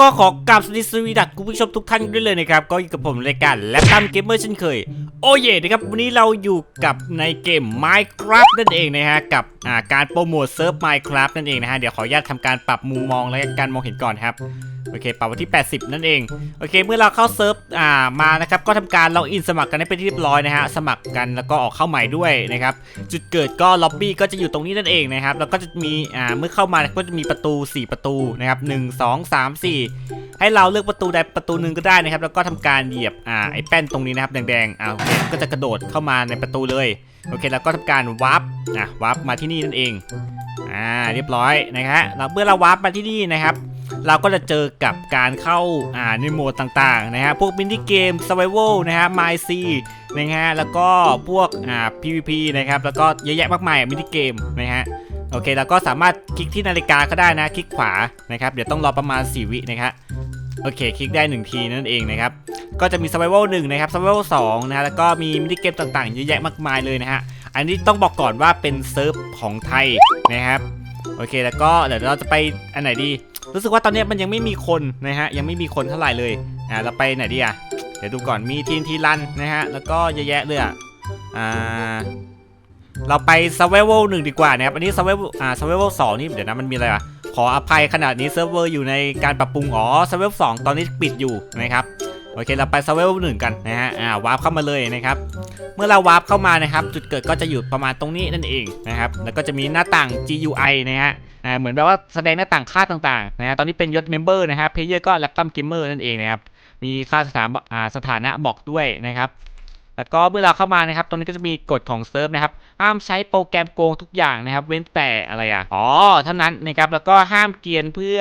ก็ขอกราบสวัสดีสวีดักคุณผู้ชมทุกท่านด้วยเลยนะครับ ก็อยู่กับผมรายการและตั้มเกมเมอร์เช่นเคย โอเย่นะครับ วันนี้เราอยู่กับในเกม Minecraft นั่นเองนะฮะ กับการโปรโมทเซิร์ฟ Minecraft นั่นเองนะฮะ เดี๋ยวขออนุญาตทำการปรับมุมมองและการมองเห็นก่อนครับ โอเคปรับไว้ที่ 80 นั่นเอง โอเค เมื่อเราเข้าเซิร์ฟอ่ามานะครับ ก็ทำการล็อกอินสมัครกันให้เป็นที่เรียบร้อยนะฮะ สมัครกันแล้วก็ออกเข้าใหม่ด้วยนะครับ จุดเกิดก็ล็อบบี้ก็จะอยู่ตรงนี้นั่นเองนะครับ แล้วก็จะมีอ่าเมื่อเข้ามาก็จะมีประตู 4 ประตูนะครับ1 2 3 4ให้เราเลือกประตูใดประตูหนึ่งก็ได้นะครับ แล้วก็ทำการเหยียบอ่าไอ้แป้นตรงนี้นะครับแดงๆอ่าโอเคก็จะกระโดดเข้ามาในประตูเลยโอเคแล้วก็ทำการวาร์ปอะวาร์ปมาที่นี่นั่นเองอ่าเรียบร้อยนะฮะแล้วเมื่อเราวาร์ปมาที่นี่นะครับ เราก็จะเจอกับการเข้าอ่าในโหมดต่างๆนะฮะพวกมินิเกม Survival นะฮะ My C นะฮะแล้วก็พวกอ่า PVP นะครับแล้วก็เยอะแยะมากมายมินิเกมนะฮะโอเคแล้วก็สามารถคลิกที่นาฬิกาก็ได้นะคลิกขวานะครับเดี๋ยวต้องรอประมาณ 4 วินะครับโอเค คลิกได้ 1 ทีนั่นเองนะครับ ก็จะมี Survival 1นะครับ Survival 2นะฮะแล้วก็มีมินิเกมต่างๆ เยอะแยะมากมายเลยนะฮะ อันนี้ต้องบอกก่อนว่าเป็นเซิร์ฟของไทยนะครับ โอเค แล้วก็เดี๋ยวเราจะไปอันไหนดี รู้สึกว่าตอนนี้มันยังไม่มีคนนะฮะยังไม่มีคนเท่าไหร่เลยอ่าเราไปไหนดีอะเดี๋ยวดูก่อนมีทีนทีรันนะฮะแล้วก็เยอะแยะเลยอะอ่าเราไปซาเวลหนึ่งดีกว่านะครับอันนี้ซาเวลอ่า Survival 2นี่เดี๋ยวนะมันมีอะไรอะขออภัยขนาดนี้เซิร์ฟเวอร์อยู่ในการปรับปรุงอ๋อซเวเวลสองตอนนี้ปิดอยู่นะครับ โอเคเราไป Survival 1กันนะฮะอ่าวาร์ปเข้ามาเลยนะครับเมื่อเราวาร์ปเข้ามานะครับ จุดเกิดก็จะอยู่ประมาณตรงนี้นั่นเองนะครับแล้วก็จะมีหน้าต่าง GUI นะฮะอ่าเหมือนแบบว่าแสดงหน้าต่างค่าต่างๆนะฮะตอนนี้เป็นยศเมมเบอร์นะครับเพลเยอร์ก็แล็ปตัมเกมเมอร์นั่นเองนะครับมีค่าสถานอ่าสถานะบอกด้วยนะครับแล้วก็เมื่อเราเข้ามานะครับ ตรงนี้ก็จะมีกฎของเซิร์ฟนะครับ ห้ามใช้โปรแกรมโกงทุกอย่างนะครับ เว้นแต่อะไรอะ อ๋อ เท่านั้นนะครับ แล้วก็ห้ามเกียนเพื่อ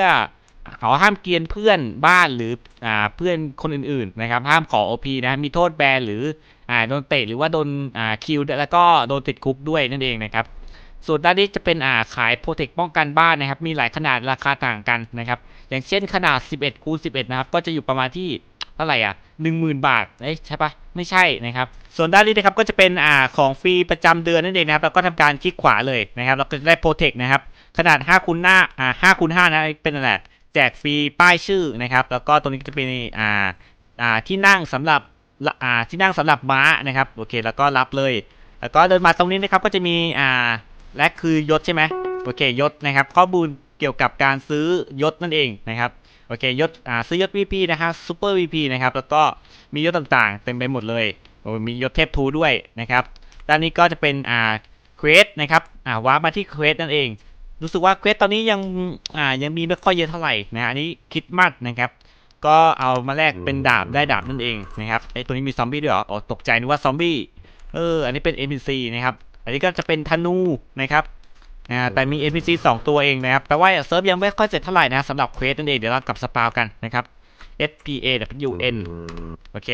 อ๋อห้ามเกียนเพื่อนบ้านหรืออ่าเพื่อนคนอื่นๆนะครับ ห้ามขอ OP นะมีโทษแบนหรืออ่าโดนเตะหรือว่าโดนอ่าคิวแล้วก็โดนติดคุกด้วยนั่นเองนะครับส่วนด้านนี้จะเป็นอ่าขายโปรเทคป้องกันบ้านนะครับ มีหลายขนาดราคาต่างกันนะครับ อย่างเช่นขนาด 11คูณ11 นะครับ ก็จะอยู่ประมาณที่เท่าไหร่อะ10,000 บาทเอ้ยใช่ปะไม่ใช่นะครับ ส่วนด้านนี้นะครับก็จะเป็นอ่าของฟรีประจำเดือนนั่นเองนะครับแล้วก็ทำการคลิกขวาเลยนะครับ เราก็จะได้โปรเทคนะครับ ขนาด5คูณหน้าอ่า5คูณ5นะเป็นอะไร แจกฟรีป้ายชื่อนะครับ แล้วก็ตรงนี้ก็จะเป็นอ่าอ่าที่นั่งสำหรับอ่าที่นั่งสำหรับม้านะครับโอเค แล้วก็รับเลย แล้วก็เดินมาตรงนี้นะครับก็จะมีอ่าและคือยศใช่ไหมโอเคยศนะครับ ข้อมูลเกี่ยวกับการซื้อยศนั่นเองนะครับโอเคยศอ่าซื้อยศ VP นะครับซูเปอร์ VP นะครับแล้วก็มียศต่างๆ เต็มไปหมดเลยโอ้มียศเทพทูด้วยนะครับด้านนี้ก็จะเป็นอ่าเควสนะครับอ่าวามาที่เควสนั่นเอง รู้สึกว่าเควสตอนนี้ยังอ่ายังมีไม่ค่อยเยอะเท่าไหร่นะฮะอันนี้คริดมัดนะครับ ก็เอามาแลกเป็นดาบได้ดาบนั่นเองนะครับไอ้ตัวนี้มีซอมบี้ด้วยเหรออ๋อตกใจนึกว่าซอมบี้เอออันนี้เป็น NPC นะครับ อันนี้ก็จะเป็นธนูนะครับอ่าแต่มี NPC 2 ตัวเองนะครับแปลว่าเซิร์ฟยังไม่ค่อยเสร็จเท่าไหร่นะสำหรับเควสนั่นเองเดี๋ยวเรากลับสปาวกันนะครับ S P A W N โอเค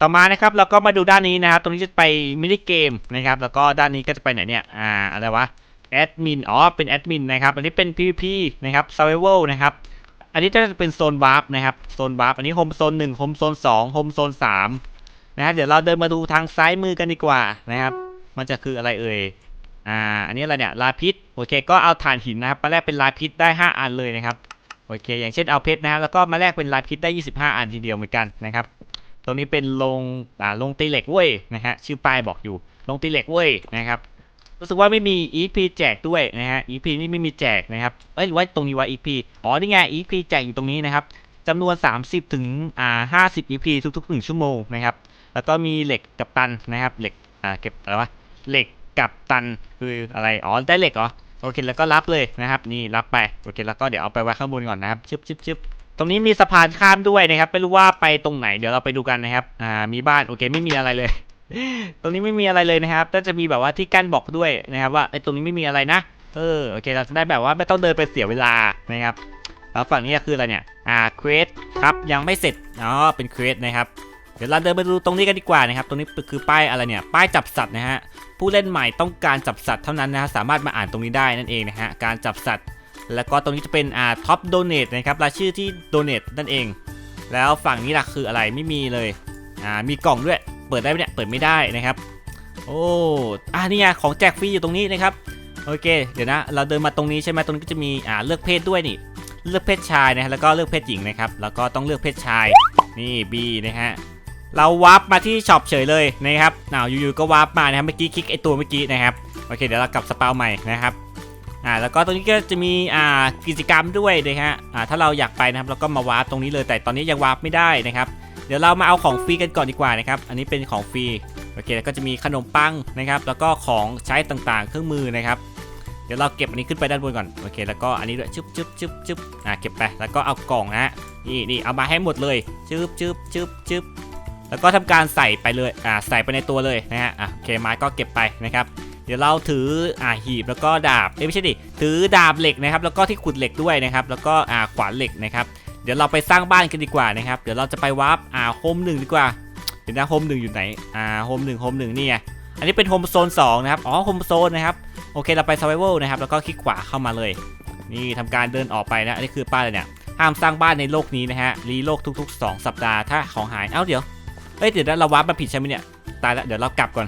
ต่อมานะครับเราก็มาดูด้านนี้นะครับ ตรงนี้จะไปมินิเกมนะครับ แล้วก็ด้านนี้ก็จะไปไหนเนี่ย อ่า อะไรวะ แอดมินอ๋อเป็นแอดมินนะครับ อันนี้เป็น PVP นะครับ Survival นะครับ อันนี้จะเป็นโซนวาร์ปนะครับโซนวาร์ปอันนี้โฮมโซน1โฮมโซน2โฮมโซน3นะฮะเดี๋ยวเราเดินมาดูทางซ้ายมือกันดีกว่านะครับ มันจะคืออะไรเอ่ยอ่าอันนี้อะไรเนี่ยลาพิษโอเค ก็เอาถ่านหินนะครับมาแลกเป็นลาพิษได้ 5 อันเลยนะครับโอเค อย่างเช่นเอาเพชรนะครับแล้วก็มาแลกเป็นลาพิษได้ 25 อันทีเดียวเหมือนกันนะครับตรงนี้เป็นลงอ่าลงตีเหล็กเว้ยนะฮะชื่อป้ายบอกอยู่ลงตีเหล็กเว้ยนะครับ รู้สึกว่าไม่มี EP แจกด้วยนะฮะ EP นี่ไม่มีแจกนะครับ เอ้ยว่าตรงนี้ว่า EP อ๋อ นี่ไง EP แจกอยู่ตรงนี้นะครับจำนวน 30 ถึงอ่า50 EP ทุกๆ 1 ชั่วโมงนะครับ แล้วก็มีเหล็กกับตันนะครับ เหล็ก อ่า เก็บอะไรวะ เหล็กกับตันคืออะไร อ๋อ ได้เหล็กเหรอ โอเค แล้วก็รับเลยนะครับ นี่รับไป โอเค แล้วก็เดี๋ยวเอาไปไว้ข้างบนก่อนนะครับ ชึบชึบชึบตรงนี้มีสะพานข้ามด้วยนะครับ ไม่รู้ว่าไปตรงไหน เดี๋ยวเราไปดูกันนะครับ อ่า มีบ้าน โอเค ไม่มีอะไรเลย ตรงนี้ไม่มีอะไรเลยนะครับก็จะมีแบบว่าที่กั้นบอกด้วยนะครับ ว่าไอ้ตรงนี้ไม่มีอะไรนะ เออโอเค เราจะได้แบบว่าไม่ต้องเดินไปเสียเวลานะครับ แล้วฝั่งนี้คืออะไรเนี่ย อ่าเควสครับยังไม่เสร็จ อ๋อเป็นเควสนะครับ เดี๋ยวเราเดินไปดูตรงนี้กันดีกว่านะครับ ตรงนี้คือป้ายอะไรเนี่ย ป้ายจับสัตว์นะฮะ ผู้เล่นใหม่ต้องการจับสัตว์เท่านั้นนะฮะ สามารถมาอ่านตรงนี้ได้นั่นเองนะฮะ การจับสัตว์ แล้วก็ตรงนี้จะเป็นอ่าท็อปโดเนทนะครับ รายชื่อที่โดเนทนั่นเอง แล้วฝั่งนี้ล่ะคืออะไร ไม่มีเลย อ่า มีกล่องด้วย เปิดได้ไหมเนี่ยเปิดไม่ได้นะครับ โอ้อ่านี่ไงของแจกฟรีอยู่ตรงนี้นะครับโอเค เดี๋ยวนะ เราเดินมาตรงนี้ใช่ไหมตรงนี้ก็จะมีอ่าเลือกเพศด้วยนี่ เลือกเพศชายนะฮะแล้วก็เลือกเพศหญิงนะครับ แล้วก็ต้องเลือกเพศชาย นี่ B นะฮะ เราวาร์ปมาที่ช็อปเฉยเลยนะครับอ้าวอยู่ๆก็วาร์ปมานะครับ เมื่อกี้คลิกไอตัวเมื่อกี้นะครับ โอเค เดี๋ยวเรากลับสปาวใหม่นะครับ อ่า แล้วก็ตรงนี้ก็จะมีอ่ากิจกรรมด้วยนะฮะ อ่า ถ้าเราอยากไปนะครับ เราก็มาวาร์ปตรงนี้เลย แต่ตอนนี้ยังวาร์ปไม่ได้นะครับ เดี๋ยวเรามาเอาของฟรีกันก่อนดีกว่านะครับ อันนี้เป็นของฟรีโอเคแล้วก็จะมีขนมปังนะครับ แล้วก็ของใช้ต่างๆ เครื่องมือนะครับ เดี๋ยวเราเก็บอันนี้ขึ้นไปด้านบนก่อนโอเค แล้วก็อันนี้ด้วยชึบชึบชึบชึบอ่าเก็บไปแล้วก็เอากล่องนะฮะนี่นี่เอามาให้หมดเลยชึบชึบชึบชึบแล้วก็ทำการใส่ไปเลยอ่าใส่ไปในตัวเลยนะฮะอะโอเคไม้ก็เก็บไปนะครับเดี๋ยวเราถืออ่าหีบแล้วก็ดาบเอ้ไม่ใช่ดิถือดาบเหล็กนะครับ แล้วก็ที่ขุดเหล็กด้วยนะครับ แล้วก็อ่าขวานเหล็กนะครับ เดี๋ยวเราไปสร้างบ้านกันดีกว่านะครับ เดี๋ยวเราจะไปวาร์ปอ่าโฮมหนึ่งดีกว่าเดี๋ยวนะโฮมหนึ่งอยู่ไหนอ่าโฮมหนึ่งโฮมหนึ่งนี่ไงอันนี้เป็นโฮมโซน2นะครับอ๋อโฮมโซนนะครับโอเคเราไป survival นะครับแล้วก็คลิกขวาเข้ามาเลย นี่ทำการเดินออกไปนะอันนี้คือป้ายเลยเนี่ยห้ามสร้างบ้านในโลกนี้นะฮะรีโลกทุก ๆ 2 สัปดาห์ถ้าของหายเอ้าเดี๋ยวเอ้ยเดี๋ยวนะเราวาร์ปมาผิดใช่ไหมเนี่ยตายแล้วเดี๋ยวเรากลับก่อน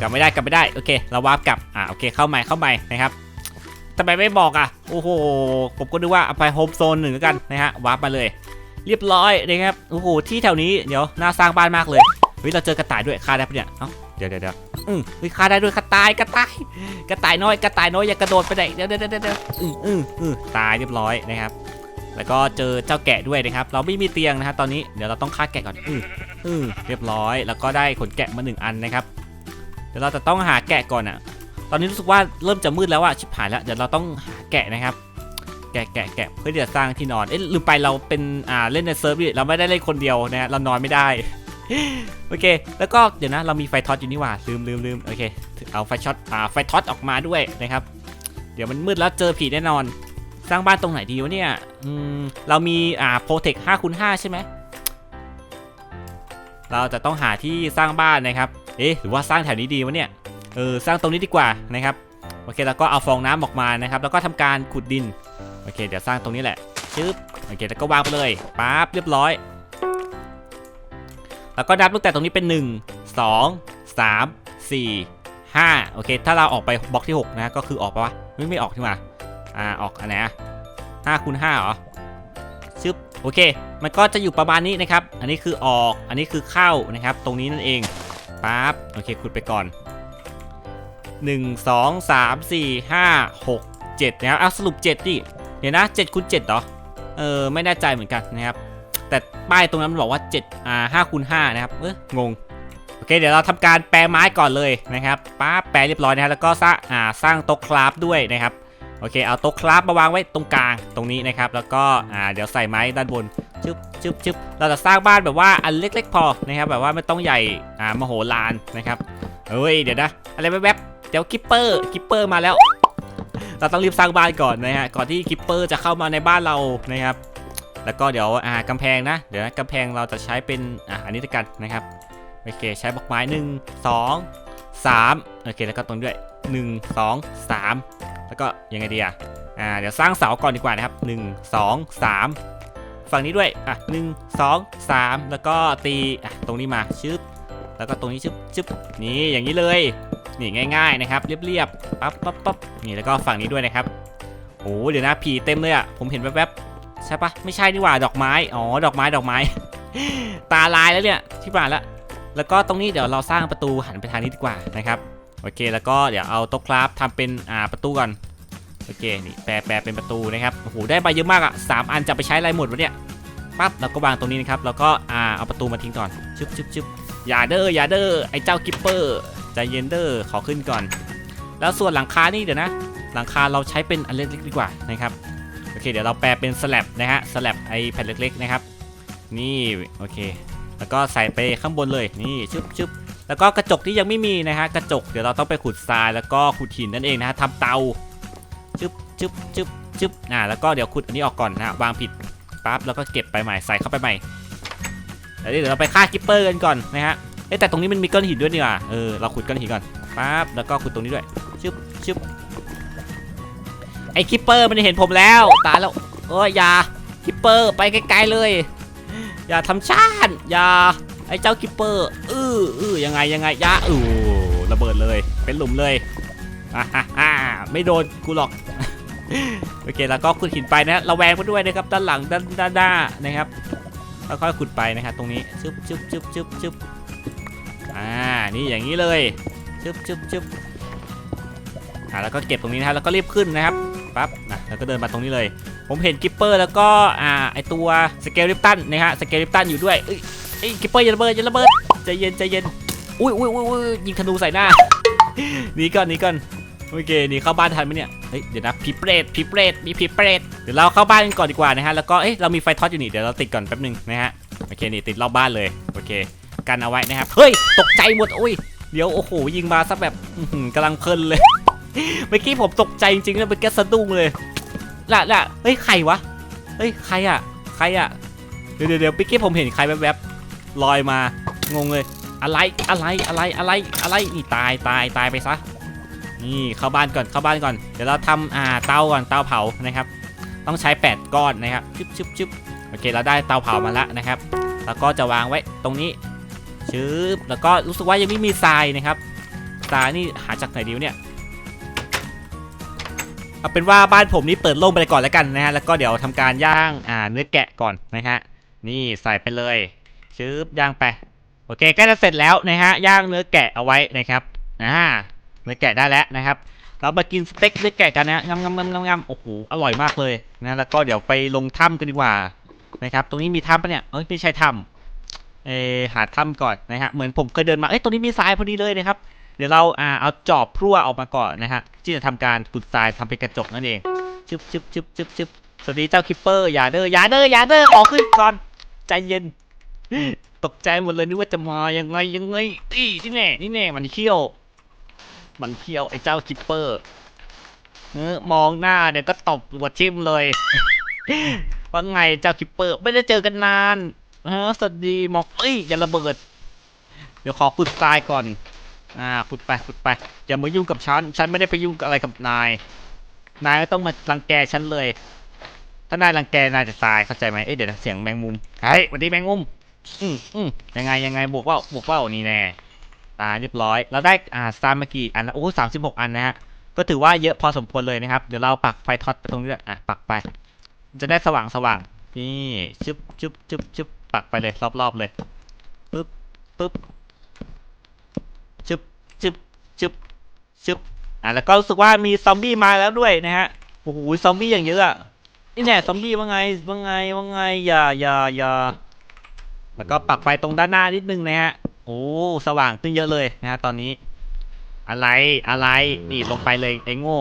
กลับไม่ได้กลับไม่ได้โอเคเราวาร์ปกลับอ่าโอเคเข้าใหม่เข้าใหม่นะครับ ทำไมไม่บอกอะ โอ้โห ผมก็นึกว่าเอาไปโฮมโซนหนึ่งแล้วกันนะฮะวาร์ปมาเลย เรียบร้อยนะครับ โอ้โห ที่แถวนี้เดี๋ยวน่าสร้างบ้านมากเลย เฮ้ย เราเจอกระต่ายด้วยฆ่าได้ปะเนี่ย เอ้า เดี๋ยวเดี๋ยวเดี๋ยวอืมเฮ้ยฆ่าได้ด้วยกระต่าย กระต่าย กระต่ายน้อย กระต่ายน้อยอย่ากระโดดไปไหนเดี๋ยวเดี๋ยวเดี๋ยวเดี๋ยวอืมอืมอืมตายเรียบร้อยนะครับ แล้วก็เจอเจ้าแกะด้วยนะครับ เราไม่มีเตียงนะฮะตอนนี้ เดี๋ยวเราต้องฆ่าแกะก่อน อืมอืมเรียบร้อย แล้วก็ได้ขนแกะมาหนึ่งอันนะครับ เดี๋ยวเราจะต้องหาแกะก่อนอะ ตอนนี้รู้สึกว่าเริ่มจะมืดแล้วอะชิบหายแล้วเดี๋ยวเราต้องหาแกะนะครับ แกะแกะแกะเพื่อที่จะสร้างที่นอนเอ๊ะลืมไปเราเป็นอ่าเล่นในเซิร์ฟดิเราไม่ได้เล่นคนเดียวนะเรานอนไม่ได้โอเค แล้วก็เดี๋ยวนะเรามีไฟท็อตอยู่นี่ว่าลืมลืมลืมโอเคเอาไฟช็อตอ่าไฟท็อตออกมาด้วยนะครับ เดี๋ยวมันมืดแล้วเจอผีแน่นอน สร้างบ้านตรงไหนดีวะเนี่ยอืมเรามีอ่าโปรเทค5คูณ5ใช่ไหมเราจะต้องหาที่สร้างบ้านนะครับ เอ๊ะหรือว่าสร้างแถวนี้ดีวะเนี่ย เออสร้างตรงนี้ดีกว่านะครับโอเคแล้วก็เอาฟองน้ำออกมานะครับ แล้วก็ทำการขุดดินโอเค เดี๋ยวสร้างตรงนี้แหละชึบโอเคแล้วก็วางไปเลยปั๊บเรียบร้อย แล้วก็นับตั้งแต่ตรงนี้เป็น 1 2 3 4 5โอเค ถ้าเราออกไปบล็อกที่ 6 นะก็คือออกไปวะไม่ไม่ออกที่มาอ่าออกอันไหนอะ5คูณ5เหรอชึบโอเค มันก็จะอยู่ประมาณนี้นะครับ อันนี้คือออกอันนี้คือเข้านะครับ ตรงนี้นั่นเองปั๊บโอเคขุดไปก่อน 1 2 3 4 5 6 7นะครับเอาสรุป 7 ดิเดี๋ยวนะ7คูณ7เหรอ เออ ไม่แน่ใจเหมือนกันนะครับ แต่ป้ายตรงนั้นมันบอกว่า7อ่า5คูณ5นะครับ เอองง โอเค เดี๋ยวเราทำการแปลไม้ก่อนเลยนะครับป้าแปลเรียบร้อยนะฮะแล้วก็สร้างอ่าสร้างโต๊ะคราฟด้วยนะครับโอเค เอาโต๊ะคราฟมาวางไว้ตรงกลางตรงนี้นะครับ แล้วก็อ่าเดี๋ยวใส่ไม้ด้านบนชึบชึบชึบเราจะสร้างบ้านแบบว่าอันเล็ก ๆ พอนะครับ แบบว่าไม่ต้องใหญ่อ่ามโหฬารนะครับเฮ้ยเดี๋ยวนะอะไรแวบๆ เดี๋ยวคิปเปอร์คิปเปอร์มาแล้ว เราต้องรีบสร้างบ้านก่อนนะฮะก่อนที่คิปเปอร์จะเข้ามาในบ้านเรานะครับแล้วก็เดี๋ยวอ่ากำแพงนะ เดี๋ยวนะกำแพงเราจะใช้เป็นอ่าอันนี้ด้วยกันนะครับโอเคใช้บล็อกไม้หนึ่งสองสามโอเคแล้วก็ตรงด้วยหนึ่งสองสามแล้วก็ยังไงดีอะอ่าเดี๋ยวสร้างเสาก่อนดีกว่านะครับหนึ่งสองสามฝั่งนี้ด้วยอะหนึ่งสองสามแล้วก็ตีอะตรงนี้มาชึบแล้วก็ตรงนี้ชึบชึบนี่อย่างนี้เลย นี่ง่าย ๆนะครับ เรียบๆปั๊บปั๊บปั๊บนี่แล้วก็ฝั่งนี้ด้วยนะครับโอ้เดี๋ยวนะผีเต็มเลยอะผมเห็นแวบๆใช่ปะไม่ใช่นี่หว่าดอกไม้อ๋อดอกไม้ดอกไม้ ตาลายแล้วเนี่ยที่บ้านละแล้วก็ตรงนี้เดี๋ยวเราสร้างประตูหันไปทางนี้ดีกว่านะครับโอเค แล้วก็เดี๋ยวเอาโต๊ะคราฟทำเป็นอ่าประตูก่อนโอเคนี่แปลแปลเป็นประตูนะครับโอ้โหได้มาเยอะมากอะสามอันจะไปใช้อะไรหมดวะเนี่ยปั๊บแล้วก็วางตรงนี้นะครับแล้วก็อ่าเอาประตูมาทิ้งก่อนชึบชึบชึบอย่าเด้ออย่าเด้อไอ้เจ้ากิปเปอร์ ใจเย็นเด้อขอขึ้นก่อน แล้วส่วนหลังคานี่เดี๋ยวนะ หลังคาเราใช้เป็นอันเล็กๆดีกว่านะครับโอเคเดี๋ยวเราแปลเป็นสแลบนะฮะสแลบไอแผ่นเล็กๆนะครับ นี่โอเค แล้วก็ใส่ไปข้างบนเลยนี่ชึบชึบแล้วก็กระจกที่ยังไม่มีนะฮะกระจกเดี๋ยวเราต้องไปขุดทรายแล้วก็ขุดหินนั่นเองนะฮะทำเตาชึบชึบชึบชึบอ่าแล้วก็เดี๋ยวขุดอันนี้ออกก่อนนะฮะวางผิดปั๊บแล้วก็เก็บไปใหม่ใส่เข้าไปใหม่แล้วเดี๋ยวเราไปฆ่ากิปเปอร์กันก่อนนะฮะ เอ้แต่ตรงนี้มันมีก้อนหินด้วยนี่ว่าเออเราขุดก้อนหินก่อนปั๊บแล้วก็ขุดตรงนี้ด้วยชึบชึบไอ้คิปเปอร์มันเห็นผมแล้วตายแล้วเอ้ยอย่าคิปเปอร์ไปไกลๆเลย อย่าทำชาติอย่าไอ้เจ้าคิปเปอร์อื้ออื้อยังไงยังไงยาอู้ระเบิดเลยเป็นหลุมเลยอ่าฮ่าฮ่าไม่โดนกูหรอกโอเคแล้วก็ขุดหินไปนะระแวงไปด้วยนะครับด้านหลังด้านด้านหน้านะครับแล้วค่อยขุดไปนะครับตรงนี้ชึบชึบชึบชึบชึบ อ่า นี่อย่างนี้เลยชึบชึบชึบอ่าแล้วก็เก็บตรงนี้นะครับแล้วก็รีบขึ้นนะครับปั๊บนะแล้วก็เดินมาตรงนี้เลย ผมเห็นกิปเปอร์แล้วก็อ่าไอตัวสเกลลิปตันนะฮะสเกลลิปตันอยู่ด้วยเอ้ยเอ้ยกิปเปอร์อย่าระเบิดอย่าระเบิดใจเย็นใจเย็นอุ้ยอุ้ยอุ้ยอุ้ยยิงธนูใส่หน้าหนีก่อนหนีก่อนโอเคหนีเข้าบ้านทันไหมเนี่ยเฮ้ยเดี๋ยวนะผีเปรตผีเปรตมีผีเปรตเดี๋ยวเราเข้าบ้านกันก่อนดีกว่านะฮะแล้วก็เอ๊ะเรามีไฟท็อตอยู่นี่เดี๋ยวเราติดก่อนแป๊บนึงนะฮะโอเคนี่ติดรอบบ้านเลยโอเค กันเอาไว้นะครับ เฮ้ย ตกใจหมดอุ้ย เดี๋ยวโอ้โหยิงมาซะแบบกำลังเพลินเลย เมื่อกี้ผมตกใจจริงๆแล้วเป็นแกสะดุ้งเลยละละเฮ้ยใครวะ เฮ้ยใครอะใครอะเดี๋ยวเดี๋ยวเดี๋ยวเมื่อกี้ผมเห็นใครแวบๆลอยมางงเลย อะไรอะไรอะไรอะไรอะไรนี่ตายตายตายไปซะนี่เข้าบ้านก่อนเข้าบ้านก่อน เดี๋ยวเราทำอ่าเตาก่อนเตาเผานะครับ ต้องใช้ 8 ก้อนนะครับชึบชึบชึบโอเคเราได้เตาเผามาแล้วนะครับ แล้วก็จะวางไว้ตรงนี้ ชึบแล้วก็รู้สึกว่ายังไม่มีทรายนะครับทรายนี่หาจากไหนดีวเนี่ยเอาเป็นว่าบ้านผมนี่เปิดโล่งไปก่อนแล้วกันนะฮะแล้วก็เดี๋ยวทำการย่างอ่าเนื้อแกะก่อนนะฮะนี่ใส่ไปเลยชึบย่างไปโอเคใกล้จะเสร็จแล้วนะฮะย่างเนื้อแกะเอาไว้นะครับอ่าเนื้อแกะได้แล้วนะครับ เรามากินสเต็กเนื้อแกะกันนะงำงำงำงำงำโอ้โหอร่อยมากเลยนะแล้วก็เดี๋ยวไปลงถ้ำกันดีกว่านะครับ ตรงนี้มีถ้ำปะเนี่ยเอ้ยไม่ใช่ถ้ำ เอหาถ้ำก่อนนะฮะเหมือนผมเคยเดินมาเอ้ยตรงนี้มีทรายพอดีเลยนะครับ เดี๋ยวเราอ่าเอาจอบพลั่วออกมาก่อนนะฮะที่จะทำการขุดทรายทำเป็นกระจกนั่นเองชึบชึบชึบชึบชึบสวัสดีเจ้าคิปเปอร์อย่าเด้ออย่าเด้ออย่าเด้อออกขึ้นก่อนใจเย็น ตกใจหมดเลยนึกว่าจะมายังไงยังไงอีนี่แน่นี่แน่มันเขี้ยว มันเขี้ยวไอ้เจ้าคิปเปอร์เออมองหน้าเดี๋ยวก็ตบหัวทิ่มเลยว่าไงเจ้าคิปเปอร์ ไม่ได้เจอกันนาน เออสวัสดีหมอกเอ้ยอย่าระเบิด เดี๋ยวขอขุดทรายก่อน อ่าขุดไปขุดไปอย่ามายุ่งกับฉันฉันไม่ได้ไปยุ่งกับอะไรกับนาย นายก็ต้องมารังแกฉันเลย ถ้านายรังแกนายจะตายเข้าใจไหมเอ้ยเดี๋ยวนะเสียงแมงมุมเฮ้ยสวัสดีแมงมุมอืมอืมยังไงยังไงบวกเว่าบวกเว่านี่แน่ตายเรียบร้อยเราได้อ่าสตาร์มากี่อันแล้วโอ้สามสิบหกอันนะฮะก็ถือว่าเยอะพอสมควรเลยนะครับ เดี๋ยวเราปักไฟท็อตไปตรงนี้อะปักไป จะได้สว่างสว่างนี่ชึบชึบชึบชึบ ปักไปเลยรอบๆเลยปึ๊บปึ๊บชึบชึบชึบชึบอะแล้วก็รู้สึกว่ามีซอมบี้มาแล้วด้วยนะฮะโอ้โหซอมบี้อย่างเยอะอะนี่แน่ซอมบี้ว่าไงว่าไงว่าไงอย่าอย่าอย่าแล้วก็ปักไฟตรงด้านหน้านิดนึงนะฮะโอ้สว่างขึ้นเยอะเลยนะฮะตอนนี้ อะไรอะไรนี่ลงไปเลยไอ้โง่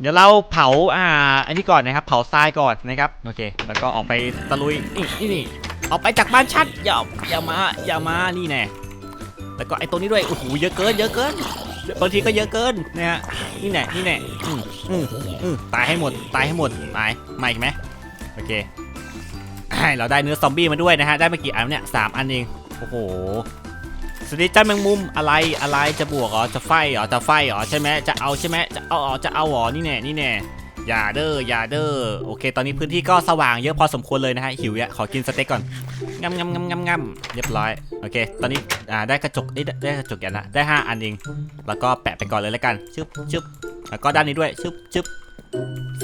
เดี๋ยวเราเผาอ่า อันนี้ก่อนนะครับ เผาทรายก่อนนะครับ โอเค แล้วก็ออกไปตะลุยนี่นี่ ออกไปจากบ้านชัดอย่าอย่ามาอย่ามานี่แน่แล้วก็ไอ้ตัวนี้ด้วยโอ้โหเยอะเกิน เยอะเกินบางทีก็เยอะเกินนะฮะนี่แน่นี่แน่อืมอืมอืมตายให้หมดตายให้หมดตายมาอีกไหมโอเคเราได้เนื้อซอมบี้มาด้วยนะฮะได้มากี่อันเนี่ยสามอันเองโอ้โหสวัสดีจ้าแมงมุมอะไรอะไรจะบวกเหรอจะไฟเหรอจะไฟเหรอใช่ไหมจะเอาใช่ไหมจะเอาจะเอาเหรอนี่แน่นี่แน่ อย่าเด้ออย่าเด้อโอเค ตอนนี้พื้นที่ก็สว่างเยอะพอสมควรเลยนะฮะหิวอะขอกินสเต็กก่อนงำงำงำงำงำเรียบร้อยโอเค ตอนนี้อ่าได้กระจกได้ได้กระจกอย่างละได้ห้าอันเองแล้วก็แปะไปก่อนเลยแล้วกันชึบชึบแล้วก็ด้านนี้ด้วยชึบชึบ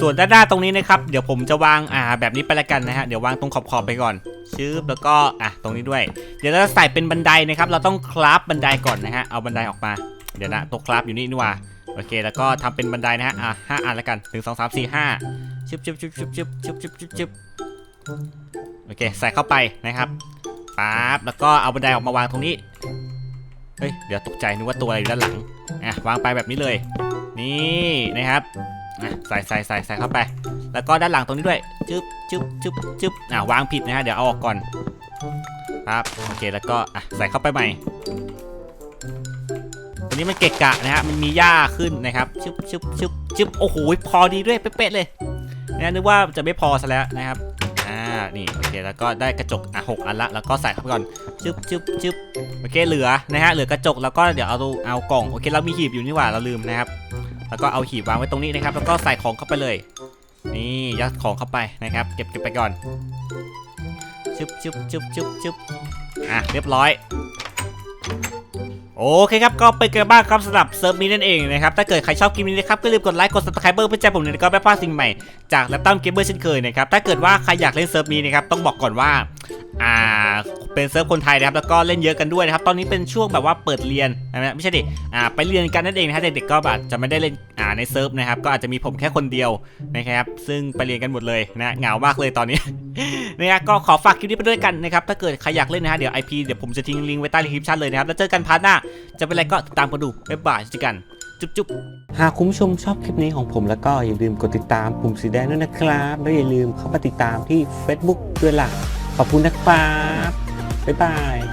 ส่วนด้านหน้าตรงนี้นะครับเดี๋ยวผมจะวางอ่าแบบนี้ไปละกันนะฮะเดี๋ยววางตรงขอบๆไปก่อนชึบแล้วก็อะตรงนี้ด้วย เดี๋ยวเราจะใส่เป็นบันไดนะครับ เราต้องคราฟบันไดก่อนนะฮะเอาบันไดออกมาเดี๋ยวนะตัวคราฟอยู่นี่นี่ว่า โอเค แล้วก็ทำเป็นบันไดนะฮะ อะห้าอันแล้วกันหนึ่งสองสามสี่ห้าชึบชึบชึบชึบชึบชึบชึบชึบชึบโอเค ใส่เข้าไปนะครับปั๊บแล้วก็เอาบันไดออกมาวางตรงนี้ เฮ้ย เดี๋ยวตกใจนึกว่าตัวอะไรอยู่ด้านหลัง อะ วางไปแบบนี้เลย นี่นะครับอะใส่ใส่ใส่ใส่เข้าไป แล้วก็ด้านหลังตรงนี้ด้วย จึ๊บจึ๊บจึ๊บจึ๊บอะวางผิดนะฮะ เดี๋ยวเอาออกก่อน ครับ โอเค แล้วก็ อะ ใส่เข้าไปใหม่ ตอนนี้มันเกะกะนะฮะมันมีหญ้าขึ้นนะครับชึบชึบชึบชึบโอ้โหพอดีด้วยเป๊ะๆเลยนะนึกว่าจะไม่พอซะแล้วนะครับอ่านี่โอเคแล้วก็ได้กระจกอะหกอันละแล้วก็ใส่เข้าไปก่อนชึบชึบชึบโอเคเหลือนะฮะเหลือกระจกแล้วก็เดี๋ยวเอาเอากล่องโอเคเรามีหีบอยู่นี่หว่าเราลืมนะครับ แล้วก็เอาหีบวางไว้ตรงนี้นะครับ แล้วก็ใส่ของเข้าไปเลย นี่ยัดของเข้าไปนะครับ เก็บเก็บไปก่อนชึบชึบชึบชึบชึบอะเรียบร้อย โอเคครับก็เป็นกันบ้างครับสำหรับเซิร์ฟนี้นั่นเองนะครับถ้าเกิดใครชอบคลิปนี้นะครับก็ลืมกดไลค์กดซับสไครเบอร์เพื่อแจ้งผมเนี่งก็ไม่พลาดสิ่งใหม่จากแลปตั้มเกมเมอร์เช่นเคยนะครับถ้าเกิดว่าใครอยากเล่นเซิร์ฟนี้นะครับต้องบอกก่อนว่า อ่าเป็นเซิร์ฟคนไทยนะครับแล้วก็เล่นเยอะกันด้วยนะครับตอนนี้เป็นช่วงแบบว่าเปิดเรียนนะไม่ใช่ดิอ่าไปเรียนกันนั่นเองนะฮะเด็กๆก็แบบจะไม่ได้เล่นอ่าในเซิร์ฟนะครับก็อาจจะมีผมแค่คนเดียวนะครับซึ่งไปเรียนกันหมดเลยนะเหงามากเลยตอนนี้นะครับก็ขอฝากคลิปนี้ไปด้วยกันนะครับถ้าเกิดใครอยากเล่นนะฮะเดี๋ยว IP เดี๋ยวผมจะทิ้งลิงก์ไว้ใต้คลิปชั่นเลยนะครับแล้วเจอกันพาร์ทหน้าจะเป็นอะไรก็ตามกันดูบ๊ายบายเจอกันจุ๊บจุ๊บหากคุณผู้ชมชอบคลิปนี้ของผมแล้วก็อย่าลืมกดติดตามปุ่มสีแดงด้วยนะครับ แล้วอย่าลืมเข้ามาติดตามที่ Facebook ด้วยล่ะ ขอบคุณนะครับ บ๊ายบาย